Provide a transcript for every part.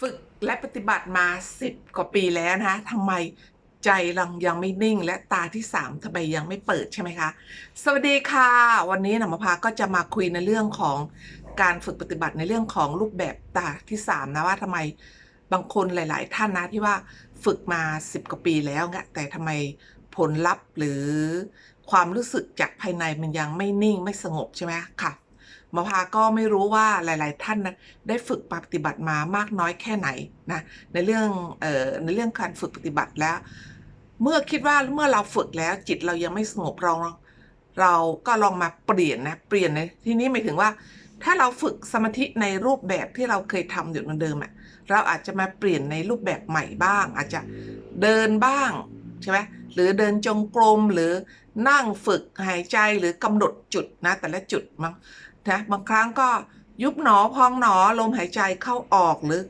ฝึกและปฏิบัติมา 10 กว่าปีแล้วนะคะทำไมใจเรายังไม่นิ่ง และตาที่ 3ทำไมยังไม่เปิดใช่ไหมคะ สวัสดีค่ะ วันนี้หนำมพาก็จะมาคุยในเรื่องของการฝึกปฏิบัติในเรื่องของรูปแบบตาที่ 3 นะว่าทำไมบางคนหลาย ๆ ท่านนะที่ว่าฝึกมา 10 กว่าปีแล้วเนี่ยแต่ทำไมผลลัพธ์หรือความรู้สึกจากภายในมันยังไม่นิ่งไม่สงบใช่ไหมค่ะ หมอพาก็ไม่รู้ว่าหลาย ๆ ท่านนะได้ฝึกปฏิบัติมามากน้อยแค่ไหนนะในเรื่องเอ่อในเรื่องการฝึกปฏิบัติแล้ว เมื่อคิดว่าเมื่อเราฝึกแล้วจิตเรายังไม่สงบเราเราก็ลองมาเปลี่ยนนะเปลี่ยนในที่นี้หมายถึงว่า ถ้าเราฝึกสมาธิในรูปแบบที่เราเคยทำอยู่เหมือนเดิมอะเราอาจจะมาเปลี่ยนในรูปแบบใหม่บ้าง อาจจะเดินบ้างใช่ไหมหรือเดินจงกรมหรือนั่งฝึกหายใจหรือกำหนดจุดนะแต่ละจุดมั้ง นะบางครั้งก็ยุบหนอพองหนอลมหายใจเข้าออกหรือ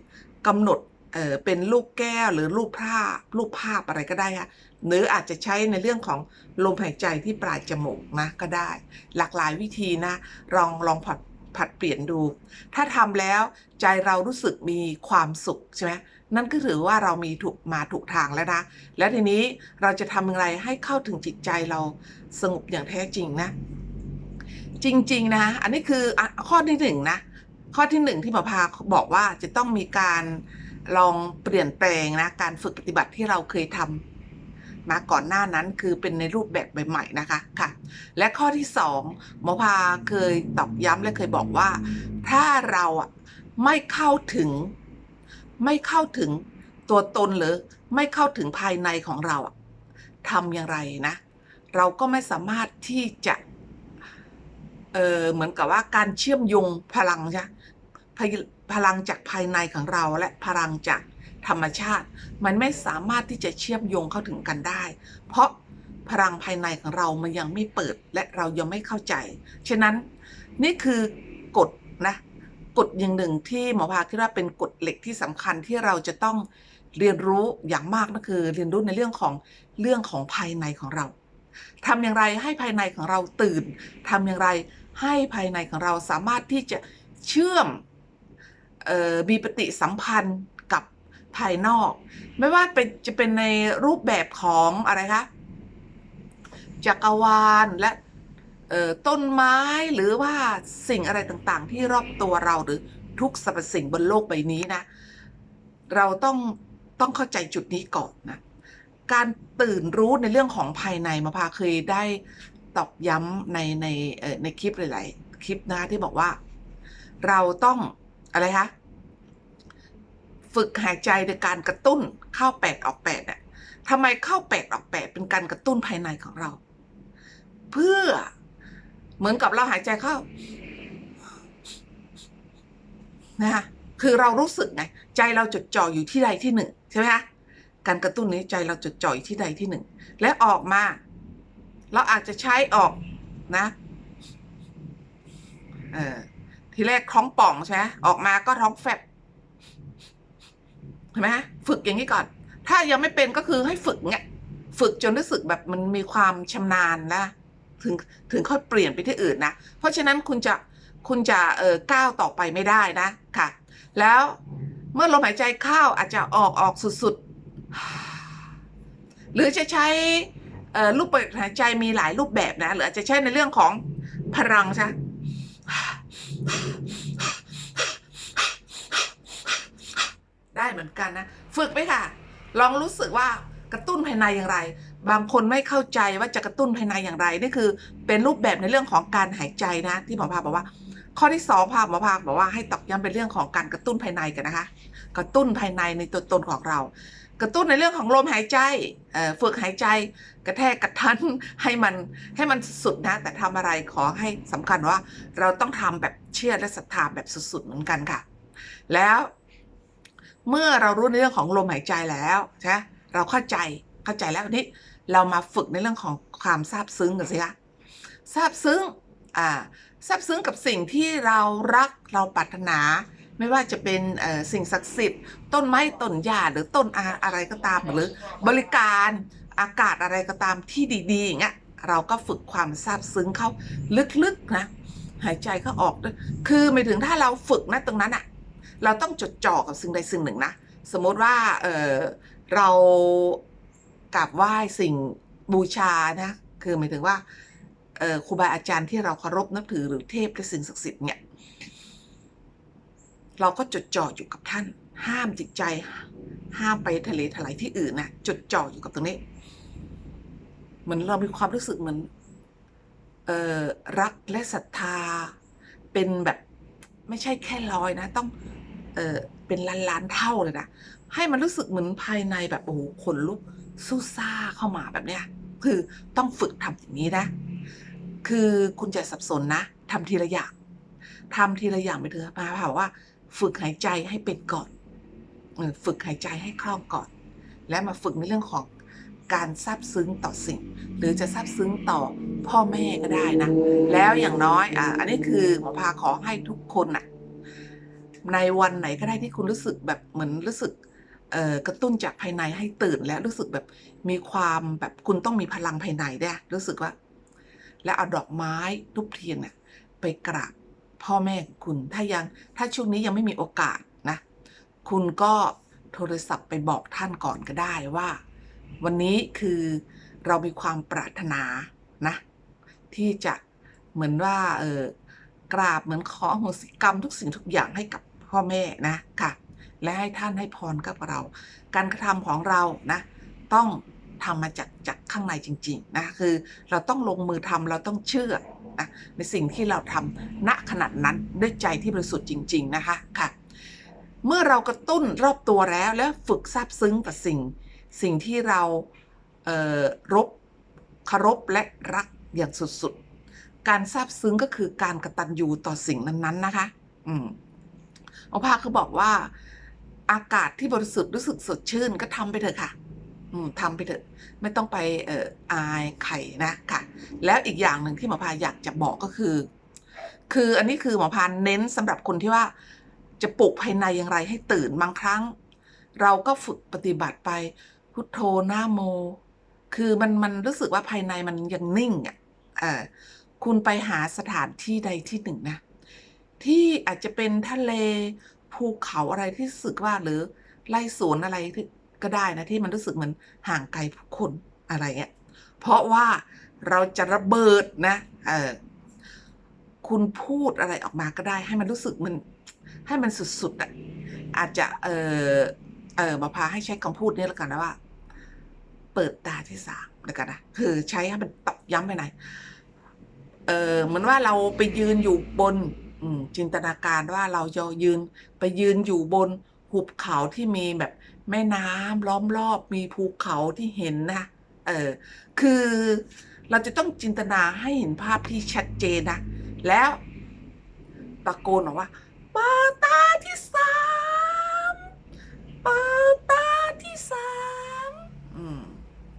กำหนดเออเป็นรูปแก้วหรือรูปภาพรูปภาพอะไรก็ได้ค่ะหรืออาจจะใช้ในเรื่องของลมหายใจที่ปลายจมูกนะก็ได้ หลากหลายวิธีนะลองลองผัดผัดเปลี่ยนดู ถ้าทำแล้วใจเรารู้สึกมีความสุขใช่ไหมนั่นก็ถือว่าเรามีถูกมาถูกทางแล้วนะ แล้วทีนี้เราจะทำอย่างไรให้เข้าถึงจิตใจเราสงบอย่างแท้จริงนะ จริง ๆนะอันนี้คือข้อที่หนึ่งนะข้อที่หนึ่งที่หมอพาบอกว่าจะต้องมีการลองเปลี่ยนแปลงนะการฝึกปฏิบัติที่เราเคยทำมาก่อนหน้านั้นคือเป็นในรูปแบบใหม่ๆนะคะค่ะ และข้อที่สองหมอพาเคยตอบย้ำและเคยบอกว่า ถ้าเราไม่เข้าถึง ไม่เข้าถึงตัวตนหรือไม่เข้าถึงภายในของเราทำอย่างไรนะ เราก็ไม่สามารถที่จะ เออเหมือนกับว่าการเชื่อมโยงพลังใช่พพลังจากภายในของเราและพลังจากธรรมชาติ มันไม่สามารถที่จะเชื่อมโยงเข้าถึงกันได้ เพราะพลังภายในของเรามันยังไม่เปิดและเรายังไม่เข้าใจ ฉะนั้นนี่คือกฎนะกฎอย่างหนึ่งที่หมอพาคิดว่าเป็นกฎเหล็กที่สำคัญที่เราจะต้องเรียนรู้อย่างมากนั่นคือ เรียนรู้ในเรื่องของเรื่องของภายในของเรา ทำอย่างไรให้ภายในของเราตื่นทำอย่างไรให้ภายในของเราสามารถที่จะเชื่อมออมีปฏิสัมพันธ์กับภายนอก ไม่ว่าเป็นจะเป็นในรูปแบบของอะไรคะจักรวาลและต้นไม้หรือว่าสิ่งอะไรต่างๆ ที่รอบตัวเราหรือทุกสรรพสิ่งบนโลกใบนี้นะ เราต้องต้องเข้าใจจุดนี้ก่อนนะ การตื่นรู้ในเรื่องของภายในมาพาเคยได้ตอกย้ำในในในคลิปหลายๆคลิปนะที่บอกว่า เราต้องอะไรคะฝึกหายใจในการกระตุ้นเข้าแปดออกแปดน่ะทำไมเข้าแปดออกแปดเป็นการกระตุ้นภายในของเรา เพื่อเหมือนกับเราหายใจเข้านะคะคือเรารู้สึกไง ใจเราจดจ่ออยู่ที่ใดที่หนึ่งใช่ไหมคะ การกระตุ้นนี้ใจเราจดจ่อยที่ใดที่หนึ่ง และออกมา เราอาจจะใช้ออกนะเออทีแรกท้องป่องใช่ไหมออกมาก็ท้องแฟบเห็นไหมฝึกอย่างนี้ก่อน ถ้ายังไม่เป็นก็คือให้ฝึกเนี่ยฝึกจนรู้สึกแบบมันมีความชำนาญนะถึงถึงค่อยเปลี่ยนไปที่อื่นนะ เพราะฉะนั้นคุณจะคุณจะเออก้าวต่อไปไม่ได้นะค่ะ แล้วเมื่อลมหายใจเข้าอาจจะออกออกสุดๆ หรือจะใช้รูปแบบหายใจมีหลายรูปแบบนะ หรืออาจจะใช้ในเรื่องของพลังใช่ได้เหมือนกันนะ ฝึกไหมค่ะ ลองรู้สึกว่ากระตุ้นภายในอย่างไร บางคนไม่เข้าใจว่าจะกระตุ้นภายในอย่างไร นี่คือเป็นรูปแบบในเรื่องของการหายใจนะ ที่หมอพาบอกว่า ข้อที่สองพาหมอพาบอกว่าให้ตอกย้ำเป็นเรื่องของการกระตุ้นภายในกันนะคะ กระตุ้นภายในในตัวตนของเรา กระตุ้นในเรื่องของลมหายใจเอ่อฝึกหายใจกระแทกกระทันให้มันให้มันสุดนะ แต่ทำอะไรขอให้สำคัญว่า เราต้องทำแบบเชื่อและศรัทธาแบบสุดๆเหมือนกันค่ะ แล้วเมื่อเรารู้ในเรื่องของลมหายใจแล้วใช่ไหมเราเข้าใจเข้าใจแล้วนี้เรามาฝึกในเรื่องของความซาบซึ้งกันสิคะซาบซึ้งอ่าซาบซึ้งกับสิ่งที่เรารักเราปรารถนา ไม่ว่าจะเป็นสิ่งศักดิ์สิทธิ์ ต้นไม้ต้นหญ้าหรือต้นอะไรก็ตามหรือบริการอากาศอะไรก็ตามที่ดีๆอย่างเงี้ยเราก็ฝึกความซาบซึ้งเข้าลึกๆนะหายใจเข้าออกด้วยคือหมายถึงถ้าเราฝึกนะตรงนั้นอะเราต้องจดจ่อกับสิ่งใดสิ่งหนึ่งนะสมมติว่าเออเรากราบไหว้สิ่งบูชานะคือหมายถึงว่าครูบาอาจารย์ที่เราเคารพนับถือหรือเทพและสิ่งศักดิ์สิทธิ์เนี่ย เราก็จดจ่ออยู่กับท่าน ห้ามจิตใจ ห้ามไปทะเลถลายที่อื่นนะจดจ่ออยู่กับตรงนี้ เหมือนเรามีความรู้สึกเหมือนเออรักและศรัทธา เป็นแบบไม่ใช่แค่ร้อยนะ ต้องเออเป็นล้านล้านเท่าเลยนะให้มันรู้สึกเหมือนภายในแบบโอ้โหขนลุกสู้ซ่าเข้ามาแบบเนี้ยคือต้องฝึกทำอย่างนี้นะ คือคุณจะสับสนนะทำทีละอย่างทำทีละอย่างไปเถอะมาเผาว่า ฝึกหายใจให้เป็นก่อนฝึกหายใจให้คล่องก่อน และมาฝึกในเรื่องของการซาบซึ้งต่อสิ่ง หรือจะซาบซึ้งต่อพ่อแม่ก็ได้นะ แล้วอย่างน้อยอะอันนี้คือหมอพาขอให้ทุกคนน่ะในวันไหนก็ได้ที่คุณรู้สึกแบบเหมือนรู้สึกกระตุ้นจากภายในให้ตื่นและรู้สึกแบบมีความแบบคุณต้องมีพลังภายในเนี่ยรู้สึกว่า และเอาดอกไม้ทุบเทียนน่ะไปกราบ พ่อแม่คุณถ้ายังถ้าช่วงนี้ยังไม่มีโอกาสนะ คุณก็โทรศัพท์ไปบอกท่านก่อนก็ได้ว่า วันนี้คือเรามีความปรารถนานะ ที่จะเหมือนว่าเออกราบเหมือนขออโหสิกรรมทุกสิ่งทุกอย่างให้กับพ่อแม่นะค่ะ และให้ท่านให้พรกับเรา การกระทำของเรานะ ต้อง ทำมาจากจากข้างในจริงๆนะคือเราต้องลงมือทำเราต้องเชื่อนะในสิ่งที่เราทำณขณะนั้นด้วยใจที่บริสุทธิ์จริง ๆนะคะค่ะ เมื่อเรากระตุ้นรอบตัวแล้วแล้วฝึกซาบซึ้งกับสิ่ง สิ่งที่เราเรบเคารพและรักอย่างสุดๆ การซาบซึ้งก็คือการกระตันยูต่อสิ่งนั้นๆนะคะ อืมอภาคือบอกว่าอากาศที่บริสุทธิ์รู้สึกสดชื่นก็ทำไปเถอะค่ะ ทำไปเถอะไม่ต้องไปเอ่ออายไข่นะค่ะ แล้วอีกอย่างหนึ่งที่หมอพาอยากจะบอกก็คือ คืออันนี้คือหมอพาเน้นสำหรับคนที่ว่าจะปลุกภายในอย่างไรให้ตื่นบางครั้ง เราก็ฝึกปฏิบัติไปพุทโธหน้าโม คือมันมันรู้สึกว่าภายในมันยังนิ่งอะเออคุณไปหาสถานที่ใดที่หนึ่งนะ ที่อาจจะเป็นทะเลภูเขาอะไรที่รู้สึกว่าหรือไร่สวนอะไรที่ ก็ได้นะที่มันรู้สึกเหมือนห่างไกลผู้คนอะไรเงี้ย เพราะว่าเราจะระเบิดนะ เออคุณพูดอะไรออกมาก็ได้ ให้มันรู้สึกมันให้มันสุดๆอะอาจจะเออเออมาพาให้ใช้คำพูดนี้แล้วกันนะว่า เปิดตาที่สามแล้วกันนะคือใช้ให้มันตอกย้ำไปไหนเออเหมือนว่าเราไปยืนอยู่บนอืจินตนาการว่าเราจะยืนไปยืนอยู่บน หุบเขาที่มีแบบแม่น้ำล้อมรอบมีภูเขาที่เห็นนะเออคือเราจะต้องจินตนาให้เห็นภาพที่ชัดเจนนะแล้วตะโกนออกว่าเปิดตาที่สามเปิดตาที่สามอืม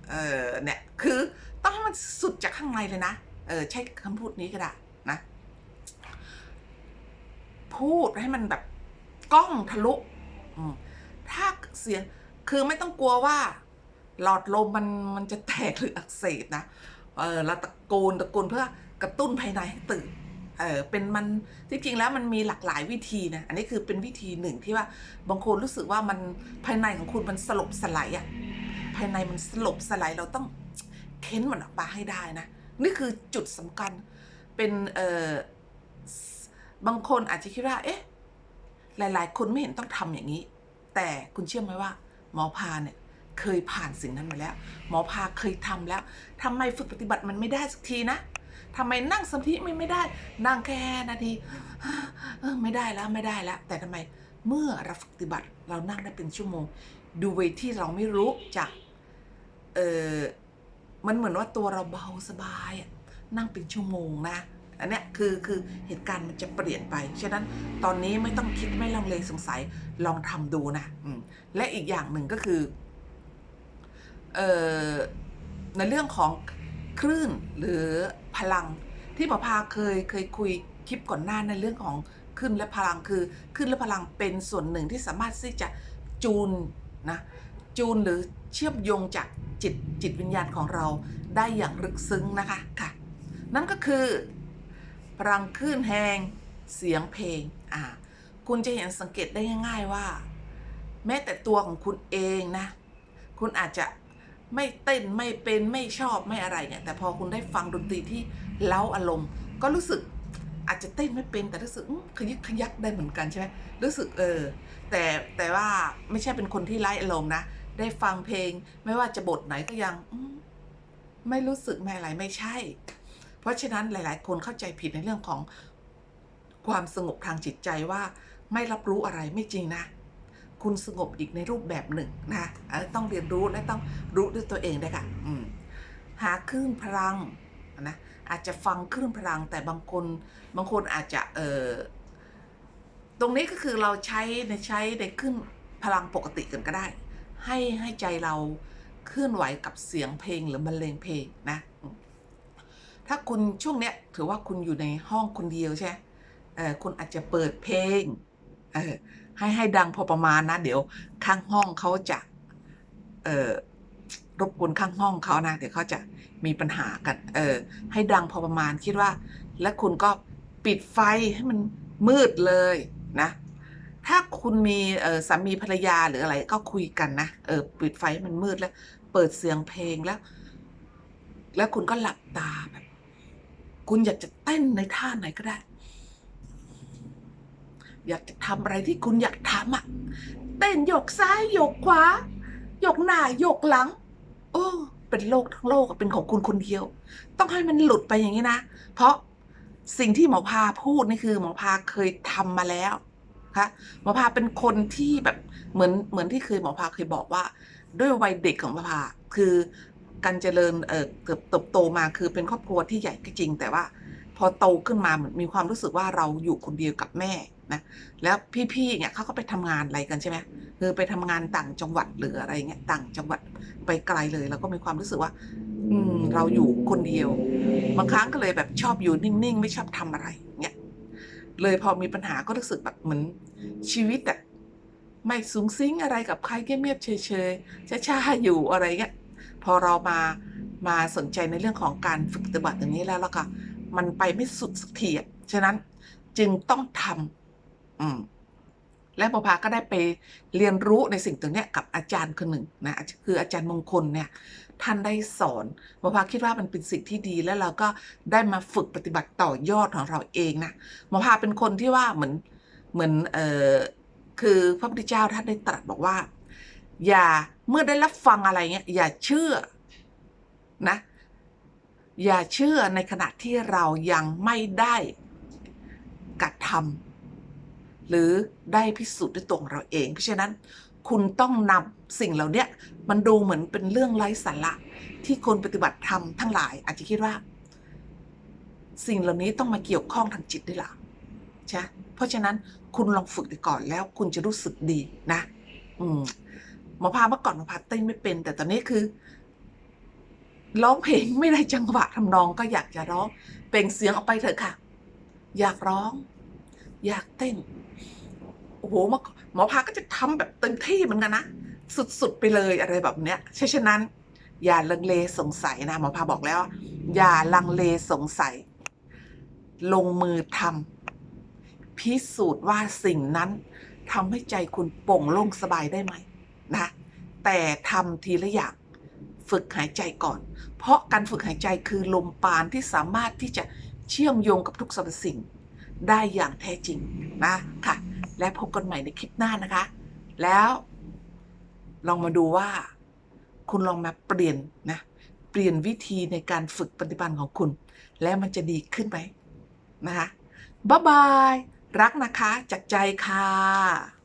เออเนี่ยคือต้องให้มันสุดจากข้างในเลยนะเออใช้คำพูดนี้ก็ได้นะ พูดให้มันแบบกล้องทะลุ ถ้าเสียงคือไม่ต้องกลัวว่า หลอดลมมันมันจะแตกหรืออักเสบนะเออเราตะโกนตะโกนเพื่อกระตุ้นภายในให้ตื่นเออเป็นมันที่จริงแล้วมันมีหลากหลายวิธีนะอันนี้คือเป็นวิธีหนึ่งที่ว่าบางคนรู้สึกว่ามันภายในของคุณมันสลบสลายอะภายในมันสลบสลายเราต้องเค้นมันออกมาให้ได้นะนี่คือจุดสำคัญเป็นเออบางคนอาจจะคิดว่าเอ๊ะหลาย ๆ คนไม่เห็นต้องทำอย่างนี้ แต่คุณเชื่อไหมว่า หมอพาเนี่ยเคยผ่านสิ่งนั้นมาแล้ว หมอพาเคยทำแล้วทำไมฝึกปฏิบัติมันไม่ได้สักทีนะทำไมนั่งสมาธิไม่ไม่ได้ นั่งแค่นาทีไม่ได้แล้วไม่ได้แล้ว แต่ทำไมเมื่อเราฝึกปฏิบัติเรานั่งได้เป็นชั่วโมง ดูเวที่เราไม่รู้จักเออมันเหมือนว่าตัวเราเบาสบายนั่งเป็นชั่วโมงนะ อันเนี้ยคือคือเหตุการณ์มันจะเปลี่ยนไป ฉะนั้นตอนนี้ไม่ต้องคิดไม่ลังเลสงสัยลองทำดูนะอืมและอีกอย่างหนึ่งก็คือเออในเรื่องของคลื่นหรือพลังที่หมอพาเคยเคยคุยคลิปก่อนหน้าในเรื่องของคลื่นและพลังคือคลื่นและพลังเป็นส่วนหนึ่งที่สามารถที่จะจูนนะจูนหรือเชื่อมโยงจากจิตจิตวิญญาณของเราได้อย่างลึกซึ้งนะคะค่ะ นั่นก็คือ พลังคลื่นแหงเสียงเพลงอ่าคุณจะเห็นสังเกตได้ง่ายๆว่า แม้แต่ตัวของคุณเองนะ คุณอาจจะไม่เต้นไม่เป็นไม่ชอบไม่อะไรเนี่ยแต่พอคุณได้ฟังดนตรีที่เล้าอารมณ์ ก็รู้สึกอาจจะเต้นไม่เป็นแต่รู้สึกขยึกขยักได้เหมือนกันใช่ไหมรู้สึกเออ แต่แต่ว่าไม่ใช่เป็นคนที่ไร้อารมณ์นะ ได้ฟังเพลงไม่ว่าจะบทไหนก็ยังไม่รู้สึกไม่อะไรไม่ใช่ เพราะฉะนั้นหลาย ๆ คนเข้าใจผิดในเรื่องของความสงบทางจิตใจว่าไม่รับรู้อะไรไม่จริงนะ คุณสงบอีกในรูปแบบหนึ่งนะต้องเรียนรู้และต้องรู้ด้วยตัวเองด้วยค่ะหาคลื่นพลังนะอาจจะฟังคลื่นพลังแต่บางคนบางคนอาจจะเออตรงนี้ก็คือเราใช้ในใช้ในคลื่นพลังปกติกันก็ได้ ให้ให้ใจเราเคลื่อนไหวกับเสียงเพลงหรือบรรเลงเพลงนะ ถ้าคุณช่วงเนี้ยถือว่าคุณอยู่ในห้องคนเดียวใช่เออคุณอาจจะเปิดเพลงเออให้ให้ดังพอประมาณนะ เดี๋ยวข้างห้องเขาจะเอ่อรบกวนข้างห้องเขานะ เดี๋ยวเขาจะมีปัญหากัน เออ ให้ดังพอประมาณคิดว่า และคุณก็ปิดไฟให้มันมืดเลยนะ ถ้าคุณมีเออสามีภรรยาหรืออะไรก็คุยกันนะ เออ ปิดไฟให้มันมืดแล้ว เปิดเสียงเพลงแล้ว แล้วคุณก็หลับตาแบบ คุณอยากจะเต้นในท่าไหนก็ได้ อยากจะทำอะไรที่คุณอยากทำอะเต้นโยกซ้ายโยกขวาโยกหน้าโยกหลัง โอ้เป็นโลกทั้งโลกเป็นของคุณคนเดียว ต้องให้มันหลุดไปอย่างนี้นะ เพราะสิ่งที่หมอพาพูดนี่คือ หมอพาเคยทำมาแล้วค่ะหมอพาเป็นคนที่แบบเหมือนเหมือนที่เคยหมอพาเคยบอกว่า ด้วยวัยเด็กของหมอพาคือ การเจริญเอ่อเติบเติบโตมาคือเป็นครอบครัวที่ใหญ่ก็จริง แต่ว่าพอโตขึ้นมาเหมือนมีความรู้สึกว่าเราอยู่คนเดียวกับแม่นะแล้วพี่ๆเนี่ยเขาก็ไปทำงานอะไรกันใช่ไหมคือไปทำงานต่างจังหวัดหรืออะไรเงี้ยต่างจังหวัดไปไกลเลยแล้วก็มีความรู้สึกว่า อืมเราอยู่คนเดียว บางครั้งก็เลยแบบชอบอยู่นิ่งๆ ไม่ชอบทำอะไรเงี้ยเลยพอมีปัญหาก็รู้สึกแบบเหมือนชีวิตอะไม่สูงซิงอะไรกับใครเงียบๆเฉยๆช้าๆอยู่อะไรเงี้ย พอเรามามาสนใจในเรื่องของการฝึกปฏิบัติอย่างนี้แล้วแล้วก็มันไปไม่สุดสักทีอะฉะนั้นจึงต้องทำอืมและปภาก็ได้ไปเรียนรู้ในสิ่งตรงเนี้ยกับอาจารย์คนหนึ่งนะคืออาจารย์มงคลเนี่ยท่านได้สอนปภาคิดว่ามันเป็นสิ่งที่ดีแล้วเราก็ได้มาฝึกปฏิบัติต่อยอดของเราเองนะหมพาเป็นคนที่ว่าเหมือนเหมือนเออคือพระพุทธเจ้าท่านได้ตรัสบอกว่า อย่าเมื่อได้รับฟังอะไรเงี้ยอย่าเชื่อนะ อย่าเชื่อในขณะที่เรายังไม่ได้กระทำหรือได้พิสูจน์ด้วยตัวของเราเอง เพราะฉะนั้นคุณต้องนำสิ่งเหล่าเนี้ยมันดูเหมือนเป็นเรื่องไร้สาระที่คนปฏิบัติธรรมทั้งหลาย อาจจะคิดว่า สิ่งเหล่านี้ต้องมาเกี่ยวข้องทางจิตด้วยล่ะใช่เพราะฉะนั้นคุณลองฝึกดูก่อนแล้วคุณจะรู้สึกดีนะ อืม หมอพาเมื่อก่อนหมอพาเต้นไม่เป็น แต่ตอนนี้คือร้องเพลงไม่ได้จังหวะทำนองก็อยากจะร้องเปล่งเสียงออกไปเถอะค่ะ อยากร้อง อยากเต้นโอ้โหหมอหมอพาก็จะทำแบบเต็มที่เหมือนกันนะ สุดๆไปเลยอะไรแบบเนี้ยฉะนั้น อย่าลังเลสงสัยนะหมอพาบอกแล้ว อย่าลังเลสงสัย ลงมือทำพิสูจน์ว่าสิ่งนั้นทำให้ใจคุณโปร่งโล่งสบายได้ไหม นะแต่ทำทีละอย่างฝึกหายใจก่อน เพราะการฝึกหายใจคือลมปราณที่สามารถที่จะเชื่อมโยงกับทุกสรรพสิ่ง ได้อย่างแท้จริงนะค่ะ และพบกันใหม่ในคลิปหน้านะคะ แล้ว ลองมาดูว่า คุณลองมาเปลี่ยนนะเปลี่ยนวิธีในการฝึกปฏิบัติของคุณ แล้วมันจะดีขึ้นไหมนะคะบ๊ายบาย รักนะคะจากใจค่ะ